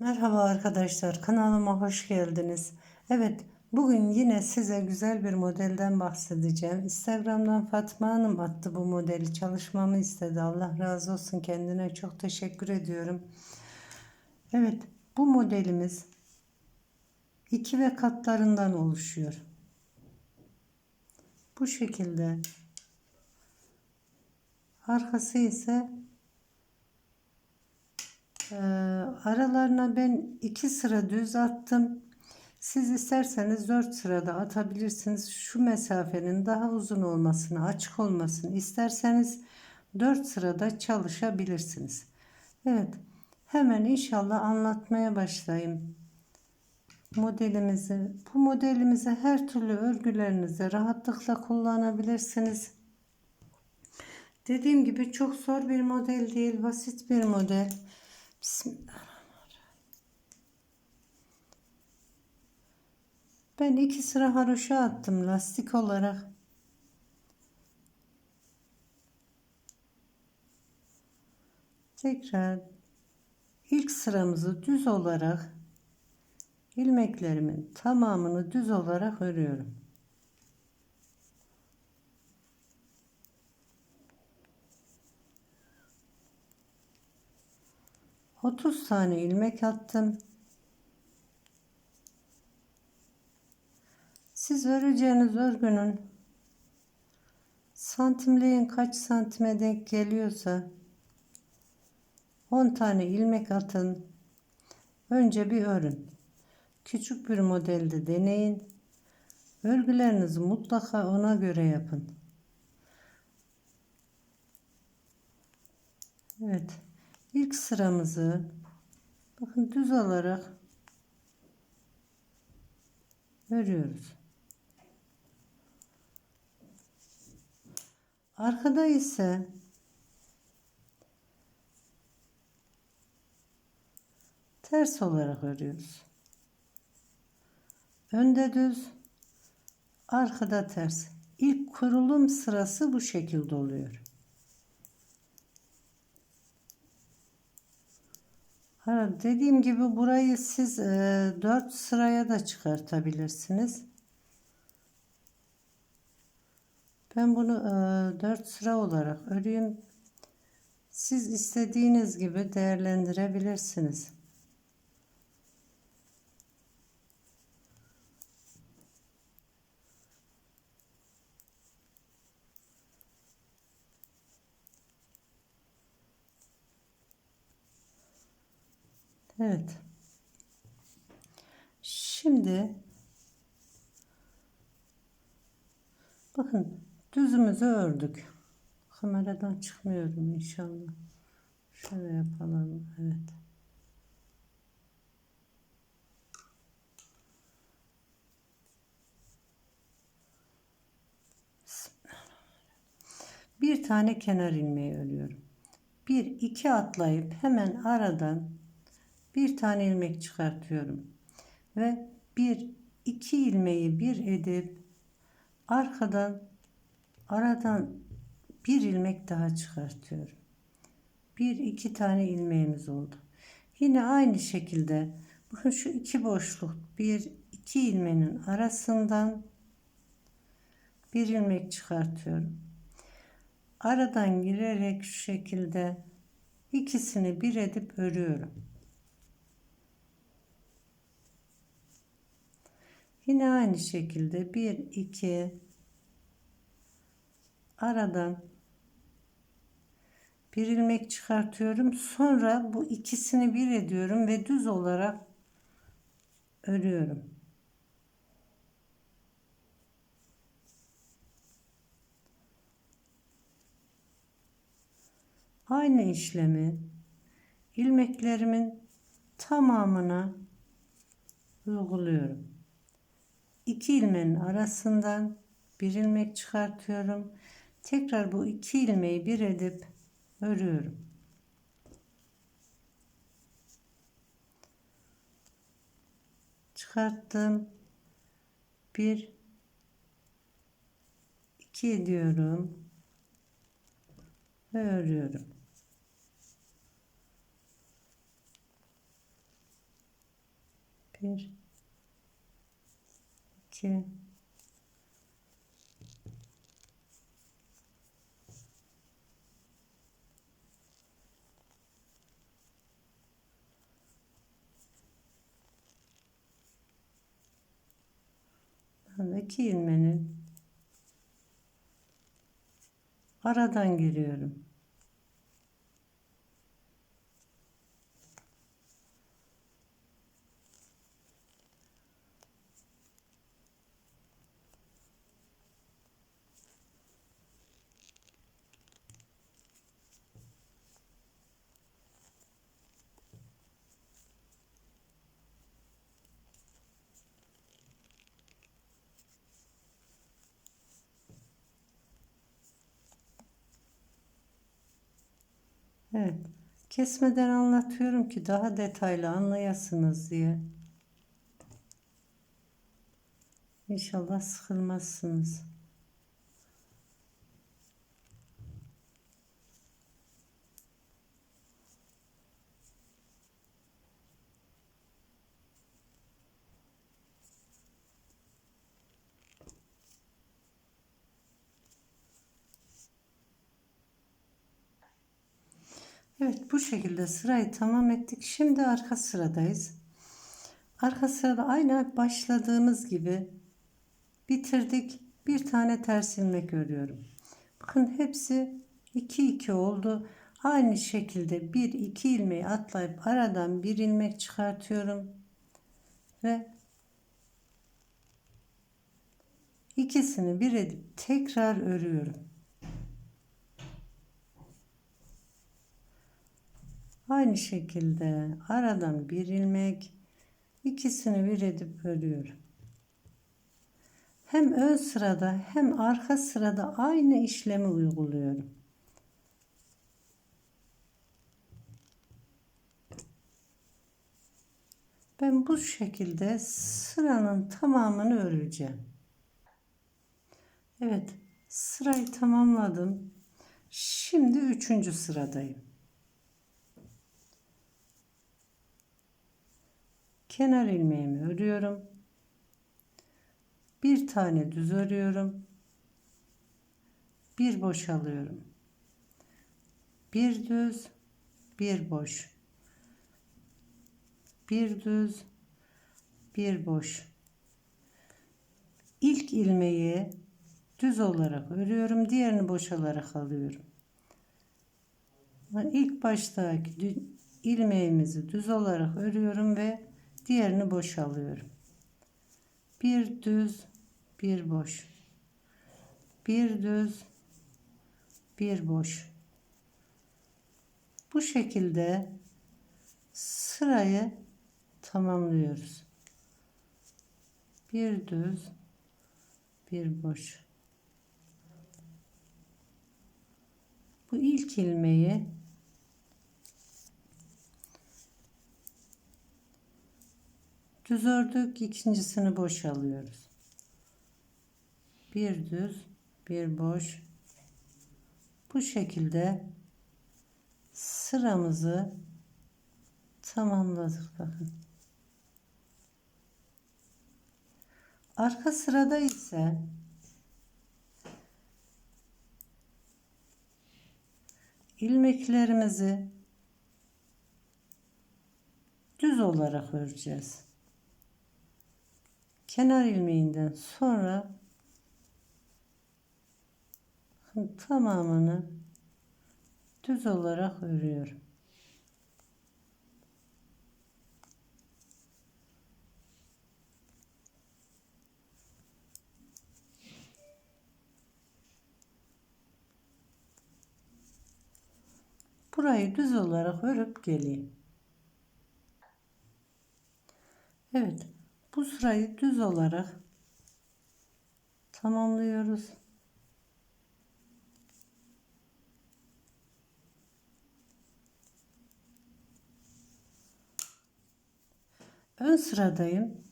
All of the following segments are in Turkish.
Merhaba arkadaşlar kanalıma hoş geldiniz. Evet bugün yine size güzel bir modelden bahsedeceğim. Instagram'dan Fatma Hanım attı bu modeli çalışmamı istedi. Allah razı olsun kendine çok teşekkür ediyorum. Evet bu modelimiz iki ve katlarından oluşuyor. Bu şekilde arkası ise ee, aralarına ben iki sıra düz attım. Siz isterseniz dört sırada atabilirsiniz. Şu mesafenin daha uzun olmasını, açık olmasını isterseniz dört sırada çalışabilirsiniz. Evet, hemen inşallah anlatmaya başlayayım modelimizi. Bu modelimizi her türlü örgülerinizde rahatlıkla kullanabilirsiniz. Dediğim gibi çok zor bir model değil, basit bir model. Bismillahirrahmanirrahim. Ben iki sıra haroşa attım lastik olarak. Tekrar ilk sıramızı düz olarak ilmeklerimin tamamını düz olarak örüyorum. 30 tane ilmek attım. Siz öreceğiniz örgünün santimliğin kaç santime denk geliyorsa 10 tane ilmek atın. Önce bir örün. Küçük bir modelde deneyin. Örgülerinizi mutlaka ona göre yapın. Evet. İlk sıramızı bakın düz olarak örüyoruz. Arkada ise ters olarak örüyoruz. Önde düz, arkada ters. İlk kurulum sırası bu şekilde oluyor. Ha, dediğim gibi burayı siz e, 4 sıraya da çıkartabilirsiniz. Ben bunu e, 4 sıra olarak öreyim. Siz istediğiniz gibi değerlendirebilirsiniz. Evet. Şimdi bakın düzümüzü ördük. Kameradan çıkmıyorum inşallah. Şöyle yapalım. Evet. Bir tane kenar ilmeği örüyorum. Bir iki atlayıp hemen aradan bir tane ilmek çıkartıyorum ve bir iki ilmeği bir edip arkadan aradan bir ilmek daha çıkartıyorum. Bir iki tane ilmeğimiz oldu. Yine aynı şekilde bakın şu iki boşluk bir iki ilmeğin arasından bir ilmek çıkartıyorum. Aradan girerek şu şekilde ikisini bir edip örüyorum. Yine aynı şekilde 1 2 aradan bir ilmek çıkartıyorum. Sonra bu ikisini bir ediyorum ve düz olarak örüyorum. Aynı işlemi ilmeklerimin tamamına uyguluyorum. 2 ilmeğin arasından bir ilmek çıkartıyorum. Tekrar bu iki ilmeği bir edip örüyorum. Çıkarttım. Bir iki ediyorum ve örüyorum. Bir, iki, iki ilmenin aradan giriyorum. Evet. Kesmeden anlatıyorum ki daha detaylı anlayasınız diye. İnşallah sıkılmazsınız. Evet bu şekilde sırayı tamam ettik. Şimdi arka sıradayız. Arka sırada aynı başladığımız gibi bitirdik. Bir tane ters ilmek örüyorum. Bakın hepsi 2 2 oldu. Aynı şekilde 1 2 ilmeği atlayıp aradan bir ilmek çıkartıyorum ve ikisini bir edip tekrar örüyorum. Aynı şekilde aradan bir ilmek ikisini bir edip örüyorum. Hem ön sırada hem arka sırada aynı işlemi uyguluyorum. Ben bu şekilde sıranın tamamını öreceğim. Evet, sırayı tamamladım. Şimdi üçüncü sıradayım. Kenar ilmeğimi örüyorum. Bir tane düz örüyorum. Bir boş alıyorum. Bir düz, bir boş. Bir düz, bir boş. İlk ilmeği düz olarak örüyorum. Diğerini boş olarak alıyorum. İlk baştaki ilmeğimizi düz olarak örüyorum ve Diğerini boşalıyorum. Bir düz, bir boş. Bir düz, bir boş. Bu şekilde sırayı tamamlıyoruz. Bir düz, bir boş. Bu ilk ilmeği Düz ördük. ikincisini boş alıyoruz. Bir düz, bir boş. Bu şekilde sıramızı tamamladık bakın. Arka sırada ise ilmeklerimizi düz olarak öreceğiz kenar ilmeğinden sonra tamamını düz olarak örüyorum. Burayı düz olarak örüp geleyim. Evet. Bu sırayı düz olarak tamamlıyoruz. Ön sıradayım.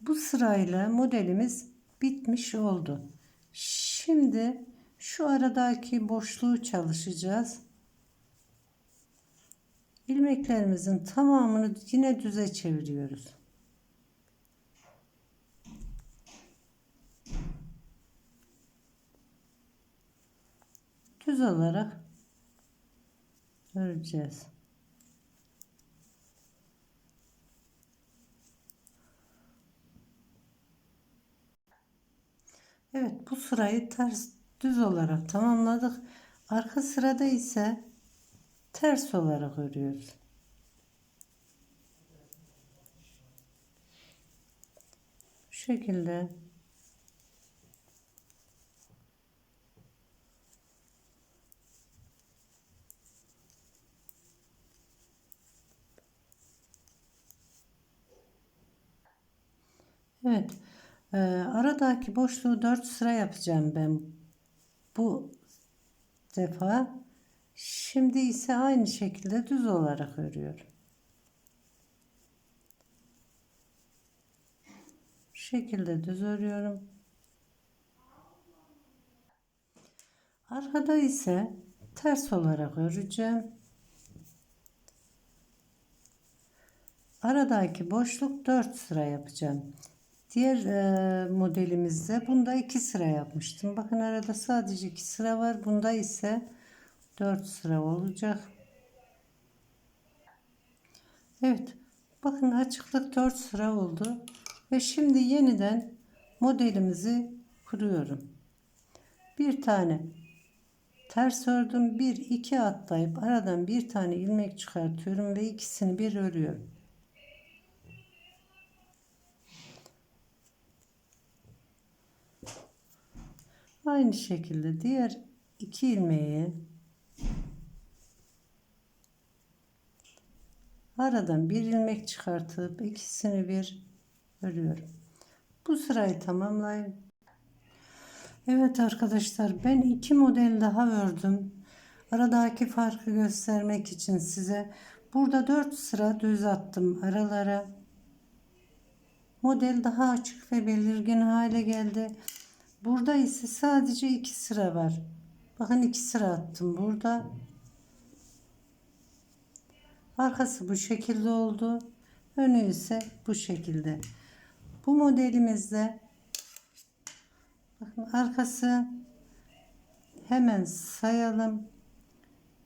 Bu sırayla modelimiz bitmiş oldu. Şimdi şu aradaki boşluğu çalışacağız. İlmeklerimizin tamamını yine düze çeviriyoruz. Düz olarak öreceğiz. Evet bu sırayı ters düz olarak tamamladık. Arka sırada ise ters olarak örüyoruz. Bu şekilde Evet. Ee, aradaki boşluğu 4 sıra yapacağım ben bu defa. Şimdi ise aynı şekilde düz olarak örüyorum. Şekilde düz örüyorum. Arkada ise ters olarak öreceğim. Aradaki boşluk 4 sıra yapacağım. Diğer e, modelimizde bunda 2 sıra yapmıştım. Bakın arada sadece 2 sıra var. Bunda ise 4 sıra olacak. Evet. Bakın açıklık 4 sıra oldu. Ve şimdi yeniden modelimizi kuruyorum. Bir tane ters ördüm. Bir iki atlayıp aradan bir tane ilmek çıkartıyorum ve ikisini bir örüyorum. Aynı şekilde diğer iki ilmeği aradan bir ilmek çıkartıp ikisini bir örüyorum. Bu sırayı tamamlayın. Evet arkadaşlar ben iki model daha ördüm. Aradaki farkı göstermek için size burada 4 sıra düz attım aralara. Model daha açık ve belirgin hale geldi. Burada ise sadece iki sıra var. Bakın iki sıra attım burada. Arkası bu şekilde oldu. Önü ise bu şekilde. Bu modelimizde bakın arkası hemen sayalım.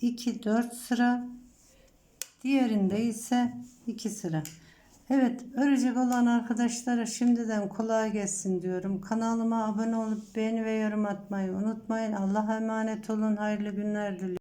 2 4 sıra. Diğerinde ise 2 sıra. Evet, örecek olan arkadaşlara şimdiden kolay gelsin diyorum. Kanalıma abone olup beğeni ve yorum atmayı unutmayın. Allah'a emanet olun. Hayırlı günler diliyorum.